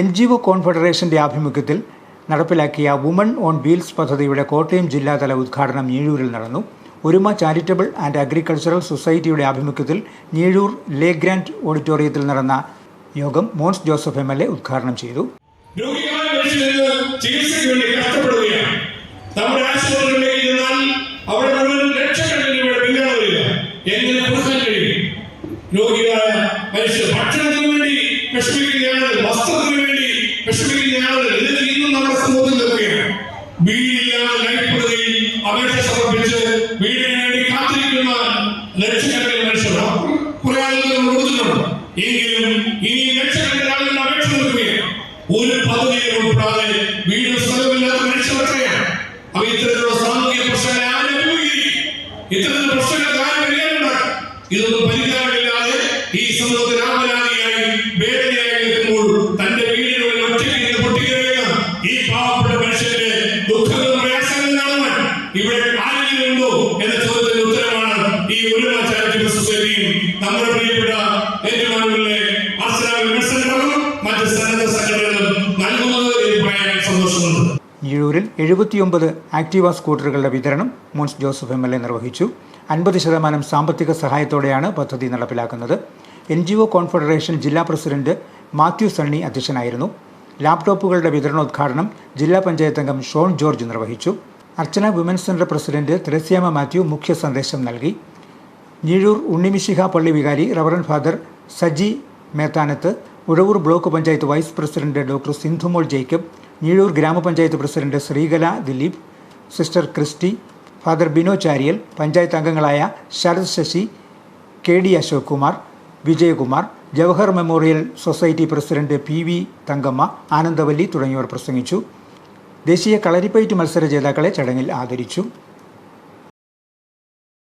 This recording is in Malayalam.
എൻ ജി ഒ കോൺഫെഡറേഷന്റെ ആഭിമുഖ്യത്തിൽ നടപ്പിലാക്കിയ വുമൺ ഓൺ വീൽസ് പദ്ധതിയുടെ കോട്ടയം ജില്ലാതല ഉദ്ഘാടനം ഞീഴൂരിൽ നടന്നു. ഒരുമ ചാരിറ്റബിൾ ആൻഡ് അഗ്രികൾച്ചറൽ സൊസൈറ്റിയുടെ ആഭിമുഖ്യത്തിൽ ഞീഴൂർ ലേ ഗ്രാൻഡ് ഓഡിറ്റോറിയത്തിൽ നടന്ന യോഗം Mons Joseph M L A ഉദ്ഘാടനം ചെയ്തു. രോഗികളായ മനുഷ്യർ ഭക്ഷണത്തിന് വേണ്ടി വേണ്ടി അപേക്ഷ സമർപ്പിച്ച് കാത്തിരിക്കുന്ന എങ്കിലും ഒരു ഇതൊന്നും പരിഹാരമില്ലാതെ ഇവിടെ ആരെങ്കിലും എന്ന ചോദ്യത്തിന്റെ ഉത്തരമാണ് ഈ ഒരുമ ചാരിറ്റബിൾ സൊസൈറ്റിയും നമ്മുടെ പ്രിയപ്പെട്ട ഏറ്റുമാനൂരിലെ മറ്റ് സന്നദ്ധ സംഘടനകളും നൽകുന്നത് എന്ന് പറയാൻ സന്തോഷമുണ്ട്. ഞീഴൂരിൽ എഴുപത്തിയൊമ്പത് ആക്റ്റീവ സ്കൂട്ടറുകളുടെ വിതരണം Mons Joseph M L A നിർവഹിച്ചു. അൻപത് ശതമാനം സാമ്പത്തിക സഹായത്തോടെയാണ് പദ്ധതി നടപ്പിലാക്കുന്നത്. എൻ ജി ഒ കോൺഫെഡറേഷൻ ജില്ലാ പ്രസിഡന്റ് മാത്യു സണ്ണി അധ്യക്ഷനായിരുന്നു. ലാപ്ടോപ്പുകളുടെ വിതരണോദ്ഘാടനം ജില്ലാ പഞ്ചായത്ത് അംഗം ഷോൺ ജോർജ് നിർവഹിച്ചു. Archana women's centre president Theresyamma Mathew മുഖ്യ സന്ദേശം നൽകി. ഞീഴൂർ ഉണ്ണിമിശിഹ പള്ളി വികാരി reverend father Saji Methanath Uzhavoor block panchayat vice president doctor Sindhumol Jacob Njeezhoor ഗ്രാമപഞ്ചായത്ത് president Sreekala Dileep sister Christy father Bino Chariyal panchayat അംഗങ്ങളായ Sarath Sasi K D Ashok Kumar Vijayakumar Jawahar memorial society president P V Thankamma Anandavalli തുടങ്ങിയവർ പ്രസംഗിച്ചു. ദേശീയ കളരിപ്പയറ്റ് മത്സര ജേതാക്കളെ ചടങ്ങിൽ ആദരിച്ചു.